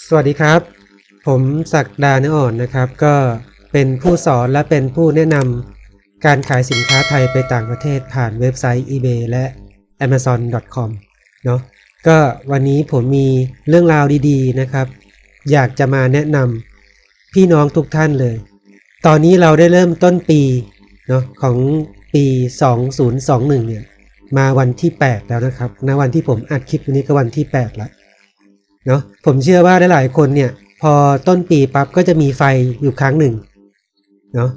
สวัสดีครับ ผมศักดาเนื้ออ่อนนะครับ ก็เป็นผู้สอนและเป็นผู้แนะนำการขายสินค้าไทยไปต่างประเทศผ่านเว็บไซต์ eBay และ amazon.com เนาะก็วันนี้ผมมีเรื่องราวดีๆนะครับ อยากจะมาแนะนำพี่น้องทุกท่านเลย ตอนนี้เราได้เริ่มต้นปีเนาะของปี 2021 เนี่ย มาวันที่ 8 แล้วนะครับณวันที่ผมอัดคลิปวันนี้ก็วันที่ 8 แล้ว เนาะผมเชื่อว่าหลายๆคนเนี่ย พอต้นปีปั๊บก็จะมีไฟอยู่ครั้งหนึ่งเนาะ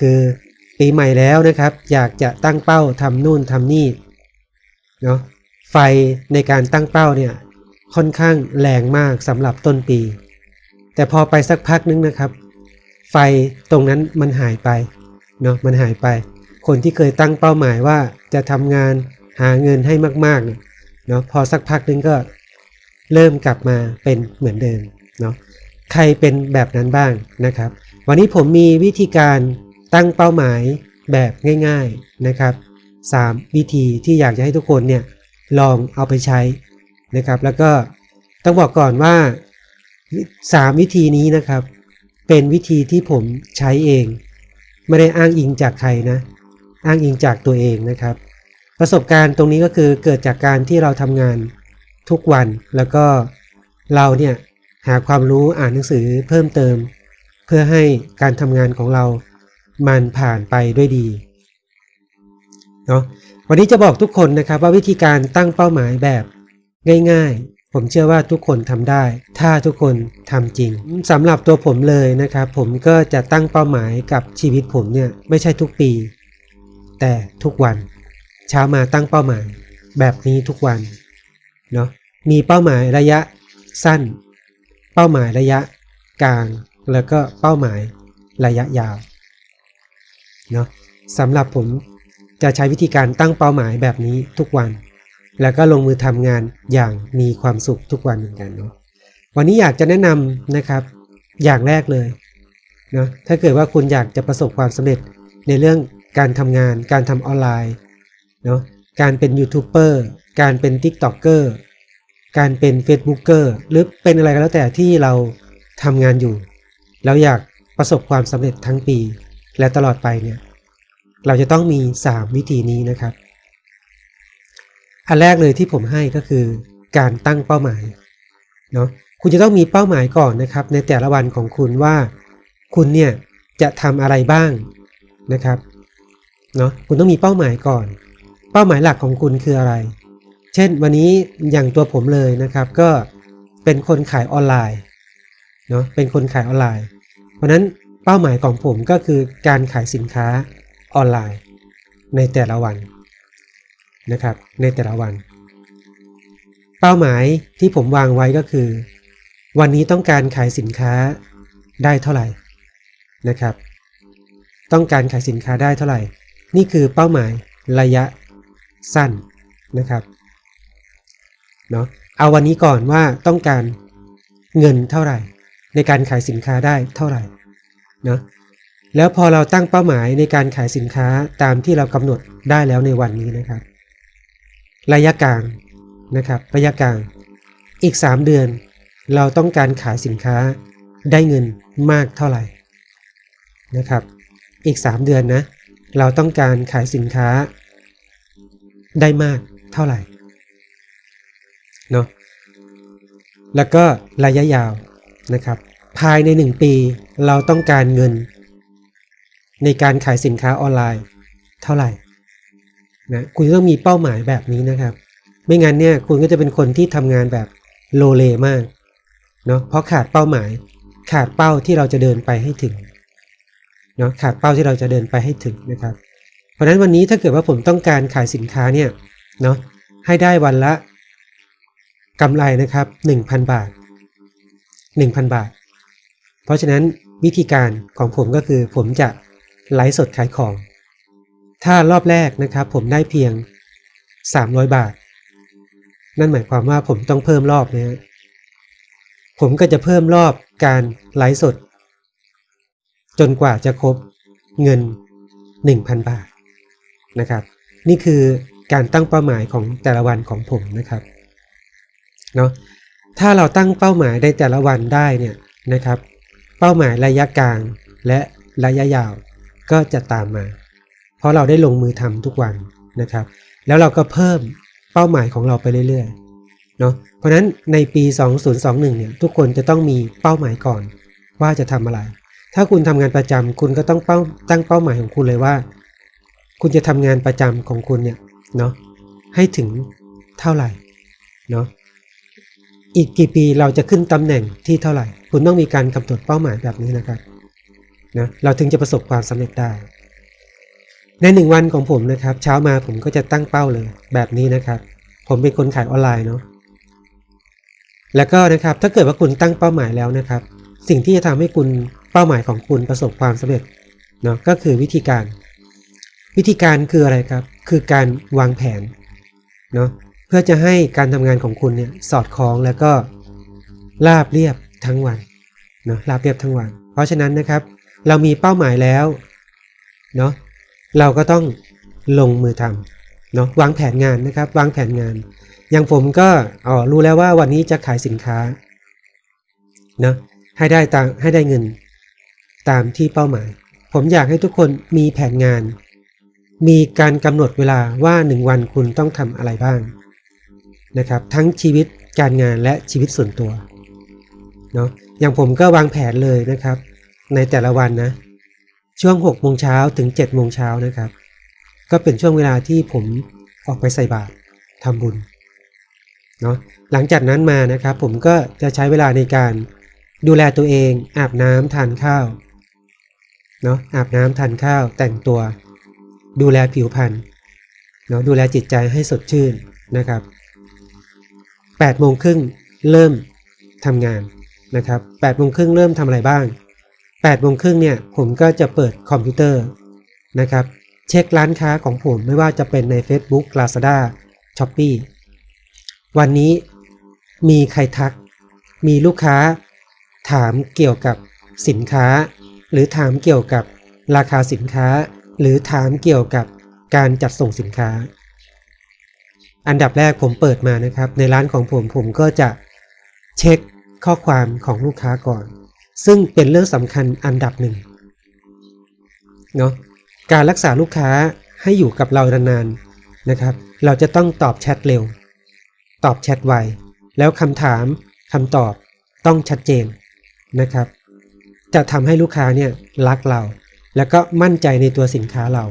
คือปีใหม่แล้วนะครับ อยากจะตั้งเป้าทำนู่นทำนี่เนาะไฟในการตั้งเป้าเนี่ยค่อนข้างแรงมากสำหรับต้นปี แต่พอไปสักพักนึงนะครับ ไฟตรงนั้นมันหายไปเนาะมันหายไป คนที่เคยตั้งเป้าหมายว่าจะทำงานหาเงินให้มากๆเนี่ยเนาะพอสักพักนึงก็ เริ่มกลับมาเป็นเหมือนเดิมเนาะใครเป็นแบบนั้นบ้างนะครับ วันนี้ผมมีวิธีการตั้งเป้าหมายแบบง่ายๆนะครับ3วิธีที่อยากจะให้ทุกคนเนี่ยลองเอาไปใช้นะครับ แล้วก็ต้องบอกก่อนว่า 3 วิธีนี้นะครับ เป็นวิธีที่ผมใช้เอง ไม่ได้อ้างอิงจากใครนะ อ้างอิงจากตัวเองนะครับ ประสบการณ์ตรงนี้ก็คือเกิดจากการที่เราทำงาน ทุกวันแล้วก็เราเนี่ยหาความรู้อ่านหนังสือเพิ่มเติม เพื่อให้การทำงานของเรามันผ่านไปด้วยดีเนาะวันนี้จะบอกทุกคนนะครับว่าวิธีการตั้งเป้าหมายแบบง่าย ๆ ผมเชื่อว่าทุกคนทำได้ ถ้าทุกคนทำจริงสำหรับตัวผมเลยนะครับผมก็จะตั้งเป้าหมายกับชีวิตผมเนี่ยไม่ใช่ทุกปี แต่ทุกวัน เช้ามาตั้งเป้าหมาย แบบนี้ทุกวัน เนาะมีเป้าหมายระยะสั้น เป้าหมายระยะกลาง แล้วก็เป้าหมายระยะยาวเนาะสำหรับผมจะใช้วิธีการตั้งเป้าหมายแบบนี้ทุกวัน แล้วก็ลงมือทำงานอย่างมีความสุขทุกวันเหมือนกันเนาะวันนี้อยากจะแนะนำนะครับ อย่างแรกเลยเนาะถ้าเกิดว่าคุณอยากจะประสบความสำเร็จในเรื่องการทำงาน การทำออนไลน์เนาะการเป็นยูทูบเบอร์ การเป็น t ิ k t o k เกอร์การเป็น Facebooker หรือเป็นอะไรก็แล้วแต่ที่เราทำงานอยู่ แล้วอยากประสบความสำเร็จทั้งปี และตลอดไปเนี่ยเราจะต้องมี 3 วิธีนี้นะครับ อันแรกเลยที่ผมให้ก็คือการตั้งเป้าหมายเนาะคุณจะต้องมีเป้าหมายก่อนนะครับ ในแต่ละวันของคุณว่า คุณเนี่ยจะทำอะไรบ้างนะครับเนาะคุณต้องมีเป้าหมายก่อน เป้าหมายหลักของคุณคืออะไร เช่นวันนี้อย่างตัวผมเลยนะครับก็เป็นคนขายออนไลน์เนาะเป็นคนขายออนไลน์ เพราะนั้นเป้าหมายของผมก็คือการขายสินค้าออนไลน์ในแต่ละวันนะครับในแต่ละวัน เป้าหมายที่ผมวางไว้ก็คือ วันนี้ต้องการขายสินค้าได้เท่าไหร่นะครับ ต้องการขายสินค้าได้เท่าไหร่ นี่คือเป้าหมายระยะสั้นนะครับ เนาะเอาวันนี้ก่อนว่าต้องการเงินเท่าไหร่ ในการขายสินค้าได้เท่าไหร่เนาะแล้วพอเราตั้งเป้าหมายในการขายสินค้าตามที่เรากำหนดได้แล้วในวันนี้นะครับ ระยะกลางนะครับ ระยะกลาง อีก 3 เดือน เราต้องการขายสินค้าได้เงินมากเท่าไหร่นะครับ อีก 3 เดือนนะ เราต้องการขายสินค้าได้มากเท่าไหร่ เนาะแล้วก็ระยะยาวนะครับ ภายใน 1 ปีเราต้องการเงิน ในการขายสินค้าออนไลน์ เท่าไหร่นะคุณต้องมีเป้าหมายแบบนี้นะครับ ไม่งั้นเนี่ยคุณก็จะเป็นคนที่ทำงานแบบโลเลมากเนาะเพราะขาดเป้าหมาย ขาดเป้าที่เราจะเดินไปให้ถึงเนาะขาดเป้าที่เราจะเดินไปให้ถึงนะครับ เพราะฉะนั้นวันนี้ถ้าเกิดว่าผมต้องการขายสินค้าเนี่ยเนาะให้ได้วันละ กำไรนะครับ1,000 บาท 1,000 บาท เพราะฉะนั้นวิธีการของผมก็คือผมจะไลฟ์สดขายของ ถ้ารอบแรกนะครับผมได้เพียง 300 บาท นั่นหมายความว่าผมต้องเพิ่มรอบนะฮะผมก็จะเพิ่มรอบการไลฟ์สด จนกว่าจะครบเงิน 1,000 บาทนะครับ นี่คือการตั้งเป้าหมายของแต่ละวันของผมนะครับ เนาะถ้าเราตั้งเป้าหมายในแต่ละวันได้เนี่ยนะครับ เป้าหมายระยะกลางและระยะยาวก็จะตามมา เพราะเราได้ลงมือทำทุกวันนะครับ แล้วเราก็เพิ่มเป้าหมายของเราไปเรื่อยๆเนาะเพราะฉะนั้นในปี 2021เนี่ยทุกคนจะต้องมีเป้าหมายก่อนว่าจะทำอะไร ถ้าคุณทำงานประจำคุณก็ต้องเป้าตั้งเป้าหมายของคุณเลยว่า คุณจะทำงานประจำของคุณเนี่ยเนาะให้ถึงเท่าไหร่เนาะ อีกกี่ปีเราจะขึ้นตำแหน่งที่เท่าไหร่ คุณต้องมีการกำหนดเป้าหมายแบบนี้นะครับนะเราถึงจะประสบความสำเร็จได้ ในหนึ่งวันของผมนะครับ เช้ามาผมก็จะตั้งเป้าเลยแบบนี้นะครับ ผมเป็นคนขายออนไลน์เนาะแล้วก็นะครับถ้าเกิดว่าคุณตั้งเป้าหมายแล้วนะครับ สิ่งที่จะทำให้คุณเป้าหมายของคุณประสบความสำเร็จเนาะก็คือวิธีการ วิธีการคืออะไรครับ คือการวางแผนเนาะ พื่อจะให้การทำงานของคุณเนี่ยสอดคล้องแล้วก็ราบเรียบทั้งวันเนาะราบเรียบทั้งวัน เพราะฉะนั้นนะครับ เรามีเป้าหมายแล้วเนาะเราก็ต้องลงมือทำเนาะวางแผนงานนะครับ วางแผนงาน อย่างผมก็อ๋อรู้แล้วว่าวันนี้จะขายสินค้าเนาะให้ได้ตามให้ได้เงินตามที่เป้าหมาย ผมอยากให้ทุกคนมีแผนงาน มีการกำหนดเวลาว่าหนึ่งวันคุณต้องทำอะไรบ้าง นะครับทั้งชีวิตการงานและชีวิตส่วนตัวเนาะอย่างผมก็วางแผนเลยนะครับ ในแต่ละวันนะ ช่วง6โมงเช้าถึง7โมงเช้านะครับ ก็เป็นช่วงเวลาที่ผมออกไปใส่บาตรทำบุญเนาะหลังจากนั้นมานะครับ ผมก็จะใช้เวลาในการดูแลตัวเอง อาบน้ำทานข้าวเนาะอาบน้ำทานข้าว แต่งตัว ดูแลผิวพรรณเนาะดูแลจิตใจให้สดชื่นนะครับ 8โมงครึ่งเริ่มทำงานนะครับ8โมงครึ่งเริ่มทำอะไรบ้าง8โมงครึ่งเนี่ยผมก็จะเปิดคอมพิวเตอร์นะครับเช็คร้านค้าของผมไม่ว่าจะเป็นใน Facebook Lazada Shopee วันนี้มีใครทัก มีลูกค้าถามเกี่ยวกับสินค้า หรือถามเกี่ยวกับราคาสินค้า หรือถามเกี่ยวกับการจัดส่งสินค้า อันดับแรกผมเปิดมานะครับ ในร้านของผมผมก็จะเช็คข้อความของลูกค้าก่อน ซึ่งเป็นเรื่องสำคัญอันดับหนึ่งเนาะการรักษาลูกค้าให้อยู่กับเรานานๆนะครับ เราจะต้องตอบแชทเร็ว ตอบแชทไว แล้วคำถามคำตอบต้องชัดเจนนะครับ จะทำให้ลูกค้าเนี่ยรักเรา แล้วก็มั่นใจในตัวสินค้าเรา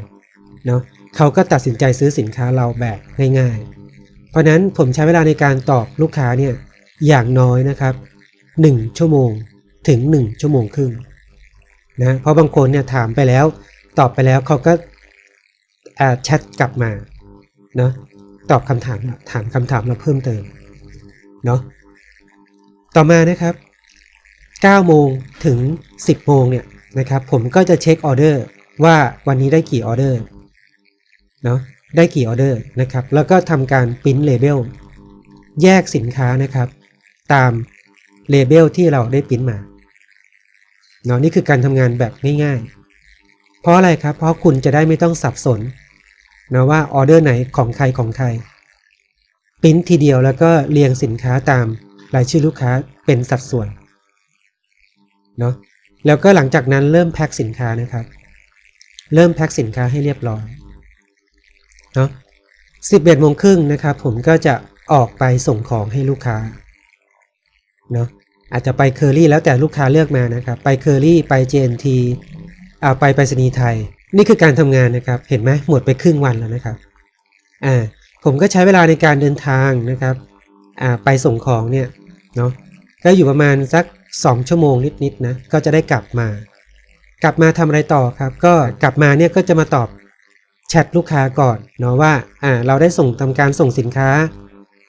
เนาะเขาก็ตัดสินใจซื้อสินค้าเราแบบง่ายๆ เพราะนั้นผมใช้เวลาในการตอบลูกค้าเนี่ยอย่างน้อยนะครับ 1 ชั่วโมงถึง 1 ชั่วโมงครึ่งนะเพราะบางคนเนี่ยถามไปแล้ว ตอบไปแล้วเขาก็แชทกลับมาเนาะตอบคำถามถามคำถามเราเพิ่มเติมเนาะต่อมานะครับ9โมงถึง 10โมงเนี่ยนะครับ ผมก็จะเช็คออเดอร์ว่าวันนี้ได้กี่ออเดอร์เนาะ ได้กี่ออเดอร์นะครับ แล้วก็ทำการพิมพ์เลเบลแยกสินค้านะครับ ตามเลเบลที่เราได้พิมพ์มาเนาะนี่คือการทำงานแบบง่ายๆ เพราะอะไรครับ เพราะคุณจะได้ไม่ต้องสับสนนะว่าออเดอร์ไหนของใครของใครพิมพ์ทีเดียวแล้วก็เรียงสินค้าตามรายชื่อลูกค้าเป็นสัดส่วนเนาะแล้วก็หลังจากนั้นเริ่มแพ็คสินค้านะครับ เริ่มแพ็คสินค้าให้เรียบร้อย เนาะสิบเอ็ดโมงครึ่งนะครับผมก็จะออกไปส่งของให้ลูกค้าเนาะอาจจะไปเคอรี่แล้วแต่ลูกค้าเลือกมานะครับ ไปเคอรี่ไป JNT อ่าไปไปรษณีย์ไทย นี่คือการทำงานนะครับ เห็นไหมหมดไปครึ่งวันแล้วนะครับอ่าผมก็ใช้เวลาในการเดินทางนะครับอ่าไปส่งของเนี่ยเนาะก็อยู่ประมาณสัก 2 ชั่วโมงนิดๆนะก็จะได้กลับมา กลับมาทำอะไรต่อครับ ก็กลับมาเนี่ยก็จะมาตอบ แชทลูกค้าก่อนเนาะว่าอ่าเราได้ส่งทำการส่งสินค้า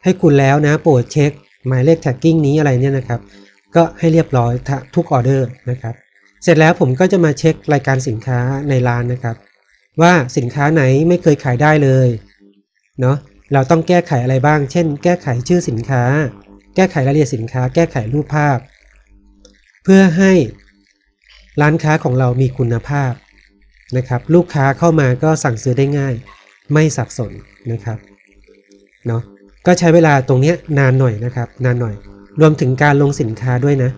ให้คุณแล้วนะโปรดเช็ค หมายเลขแท็กกิ้งนี้อะไรเนี่ยนะครับ ก็ให้เรียบร้อยทุกออเดอร์นะครับ เสร็จแล้วผมก็จะมาเช็ครายการสินค้าในร้านนะครับ ว่าสินค้าไหนไม่เคยขายได้เลยเนาะเราต้องแก้ไขอะไรบ้าง เช่น แก้ไขชื่อสินค้า แก้ไขรายละเอียดสินค้า แก้ไขรูปภาพ เพื่อให้ร้านค้าของเรามีคุณภาพ นะครับลูกค้าเข้ามาก็สั่งซื้อได้ง่าย ไม่สับสนนะครับเนาะก็ใช้เวลาตรงนี้นานหน่อยนะครับ นานหน่อย รวมถึงการลงสินค้าด้วยนะ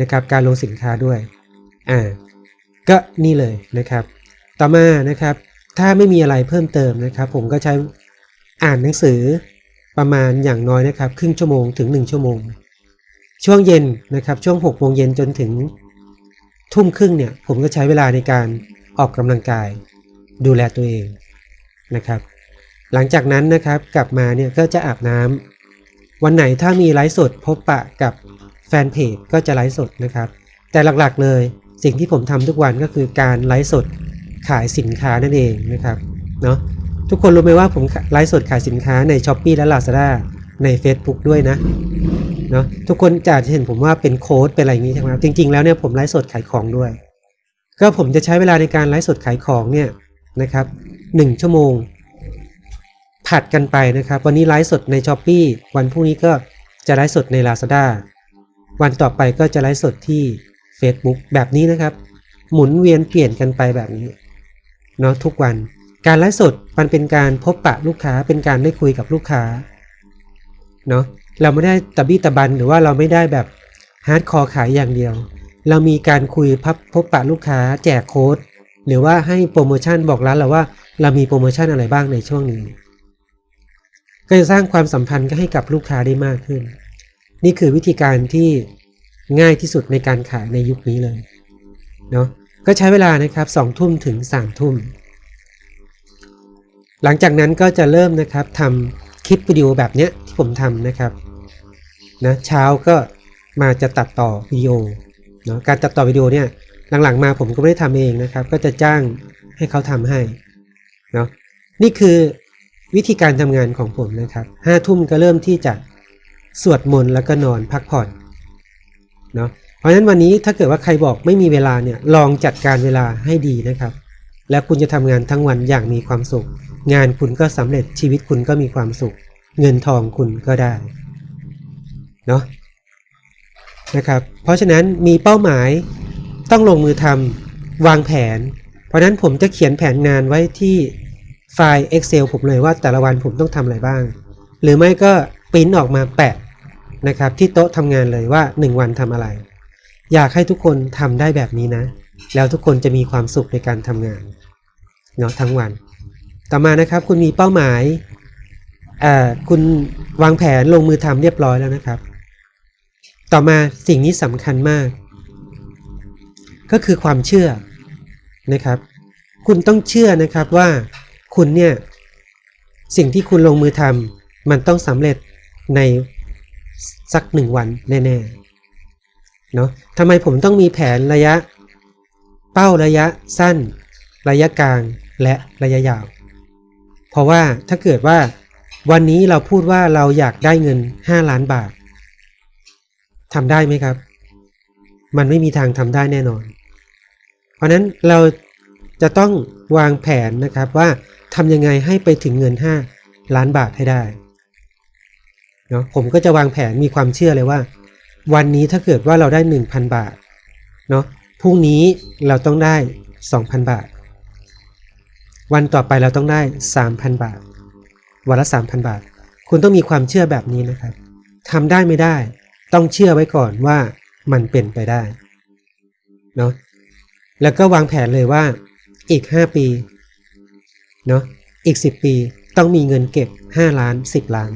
นะครับ การลงสินค้าด้วยอ่าก็นี่เลยนะครับ ต่อมานะครับ ถ้าไม่มีอะไรเพิ่มเติมนะครับ ผมก็ใช้อ่านหนังสือประมาณอย่างน้อยนะครับ ครึ่งชั่วโมงถึง 1 ชั่วโมง ช่วงเย็นนะครับ ช่วง6โมงเย็นจนถึงทุ่มครึ่งเนี่ย ผมก็ใช้เวลาในการ ออกกำลังกาย ดูแลตัวเองนะครับ หลังจากนั้นนะครับกลับมาเนี่ยก็จะอาบน้ำวันไหนถ้ามีไลฟ์สดพบปะกับแฟนเพจก็จะไลฟ์สดนะครับ แต่หลักๆเลยสิ่งที่ผมทำทุกวันก็คือการไลฟ์สดขายสินค้านั่นเองนะครับเนาะทุกคนรู้ไหมว่าผมไลฟ์สดขายสินค้าใน s h อ p e e และ Lazada ใน Facebook ด้วยนะเนาะทุกคนจะเห็นผมว่าเป็นโค้ดเป็นอะไรอย่างนี้ใช่ไหมครับจริงๆแล้วเนี่ยผมไลฟ์สดขายของด้วย ก็ผมจะใช้เวลาในการไลฟ์สดขายของเนี่ยนะครับหนึ่งชั่วโมง ผัดกันไปนะครับ วันนี้ไลฟ์สดใน s h อ p e e วันพรุ่งนี้ก็จะไลฟ์สดใน Lazada วันต่อไปก็จะไลฟ์สดที่ Facebook แบบนี้นะครับ หมุนเวียนเปลี่ยนกันไปแบบนี้เนาะทุกวัน การไลฟ์สดมันเป็นการพบปะลูกค้าเป็นการได้คุยกับลูกค้าเนาะเราไม่ได้ตะบี้ตะบันหรือว่าเราไม่ได้แบบฮาร์ดคอร์ขายอย่างเดียว เรามีการคุยพับพบปะลูกค้าแจกโค้ด หรือว่าให้โปรโมชั่นบอกร้านเราว่า เรามีโปรโมชั่นอะไรบ้างในช่วงนี้ ก็จะสร้างความสัมพันธ์ก็ให้กับลูกค้าได้มากขึ้น นี่คือวิธีการที่ง่ายที่สุดในการขายในยุคนี้เลยเนาะก็ใช้เวลานะครับสองทุ่มถึงสามทุ่ม หลังจากนั้นก็จะเริ่มนะครับทำคลิปวิดีโอแบบเนี้ยที่ผมทำนะครับนะเช้าก็มาจะตัดต่อวิดีโอ เนาะการตัดต่อวิดีโอเนี่ยหลังๆมาผมก็ไม่ได้ทำเองนะครับ ก็จะจ้างให้เขาทำให้เนาะนี่คือวิธีการทำงานของผมนะครับห้าทุ่มก็เริ่มที่จะสวดมนต์แล้วก็นอนพักผ่อนเนาะเพราะฉะนั้นวันนี้ถ้าเกิดว่าใครบอกไม่มีเวลาเนี่ยลองจัดการเวลาให้ดีนะครับ แล้วคุณจะทำงานทั้งวันอย่างมีความสุข งานคุณก็สำเร็จชีวิตคุณก็มีความสุข เงินทองคุณก็ได้เนาะ นะครับ เพราะฉะนั้นมีเป้าหมายต้องลงมือทำวางแผน เพราะนั้นผมจะเขียนแผนงานไว้ที่ไฟล์ Excel ผมเลยว่าแต่ละวันผมต้องทำอะไรบ้าง หรือไม่ก็ปริ้นออกมาแปะนะครับที่โต๊ะทำงานเลยว่า 1 วันทำอะไร อยากให้ทุกคนทำได้แบบนี้นะ แล้วทุกคนจะมีความสุขในการทำงานเนาะทั้งวัน ต่อมานะครับคุณมีเป้าหมายคุณวางแผนลงมือทำเรียบร้อยแล้วนะครับ ต่อมาสิ่งนี้สำคัญมาก ก็คือความเชื่อนะครับ คุณต้องเชื่อนะครับว่าคุณเนี่ย สิ่งที่คุณลงมือทำมันต้องสำเร็จในสักหนึ่งวันแน่ๆเนาะทำไมผมต้องมีแผนระยะ เป้าระยะสั้น ระยะกลางและระยะยาว เพราะว่าถ้าเกิดว่าวันนี้เราพูดว่าเราอยากได้เงิน 5 ล้านบาท ทำได้ไหมครับ มันไม่มีทางทำได้แน่นอน เพราะนั้นเราจะต้องวางแผนนะครับว่าทำยังไงให้ไปถึงเงิน 5 ล้านบาทให้ได้เนาะผมก็จะวางแผนมีความเชื่อเลยว่า วันนี้ถ้าเกิดว่าเราได้ 1,000 บาทเนาะพรุ่งนี้เราต้องได้ 2,000 บาท วันต่อไปเราต้องได้ 3,000 บาท วันละ 3,000 บาท คุณต้องมีความเชื่อแบบนี้นะครับทำได้ไม่ได้ ต้องเชื่อไว้ก่อนว่ามันเป็นไปได้เนาะแล้วก็วางแผนเลยว่าอีก 5 ปีเนาะอีก 10 ปีต้องมีเงินเก็บ 5 ล้าน 10 ล้าน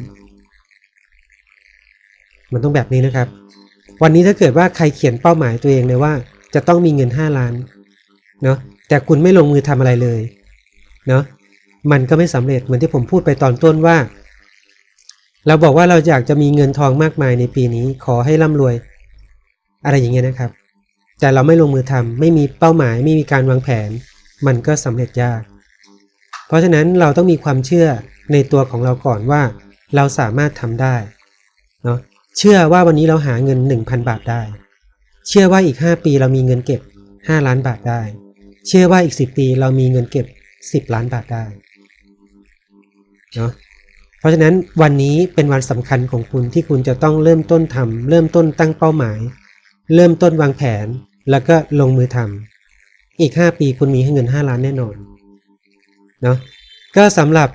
มันต้องแบบนี้นะครับ วันนี้ถ้าเกิดว่าใครเขียนเป้าหมายตัวเองเลยว่า จะต้องมีเงิน 5 ล้านเนาะแต่คุณไม่ลงมือทำอะไรเลยเนาะมันก็ไม่สำเร็จเหมือนที่ผมพูดไปตอนต้นว่า เราบอกว่าเราอยากจะมีเงินทองมากมายในปีนี้ ขอให้ร่ำรวย อะไรอย่างเงี้ยนะครับ แต่เราไม่ลงมือทำไม่มีเป้าหมาย ไม่มีการวางแผน มันก็สำเร็จยาก เพราะฉะนั้นเราต้องมีความเชื่อในตัวของเราก่อนว่า เราสามารถทำได้เนาะเชื่อว่าวันนี้เราหาเงิน 1,000 บาทได้ เชื่อว่าอีก 5 ปีเรามีเงินเก็บ 5 ล้านบาทได้ เชื่อว่าอีก 10 ปีเรามีเงินเก็บ 10 ล้านบาทได้เนาะ เพราะฉะนั้นวันนี้เป็นวันสำคัญของคุณที่คุณจะต้องเริ่มต้นทำเริ่มต้นตั้งเป้าหมาย เริ่มต้นวางแผน แล้วก็ลงมือทำอีก 5 ปีคุณมีเงิน 5 ล้านแน่นอนเนาะก็สำหรับ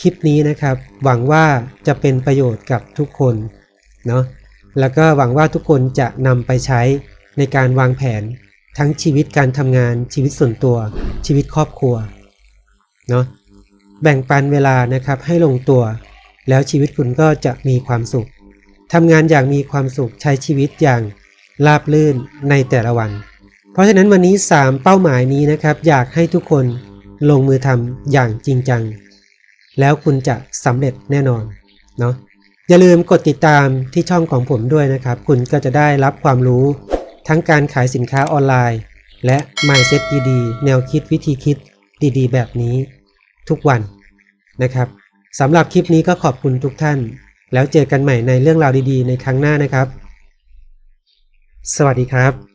คลิปนี้นะครับ หวังว่าจะเป็นประโยชน์กับทุกคนเนาะแล้วก็หวังว่าทุกคนจะนำไปใช้ในการวางแผนทั้งชีวิตการทำงานชีวิตส่วนตัว ชีวิตครอบครัวเนาะแบ่งปันเวลานะครับให้ลงตัว แล้วชีวิตคุณก็จะมีความสุขทำงานอย่างมีความสุขใช้ชีวิตอย่างราบรื่นในแต่ละวัน เพราะฉะนั้นวันนี้ 3 เป้าหมายนี้นะครับ อยากให้ทุกคนลงมือทำอย่างจริงจัง แล้วคุณจะสำเร็จแน่นอนเนาะอย่าลืมกดติดตามที่ช่องของผมด้วยนะครับ คุณก็จะได้รับความรู้ ทั้งการขายสินค้าออนไลน์ และ mindset ดีๆ แนวคิดวิธีคิดดีๆ แบบนี้ ทุกวันนะครับ สำหรับคลิปนี้ก็ขอบคุณทุกท่าน แล้วเจอกันใหม่ในเรื่องราวดีๆ ในครั้งหน้านะครับ สวัสดีครับ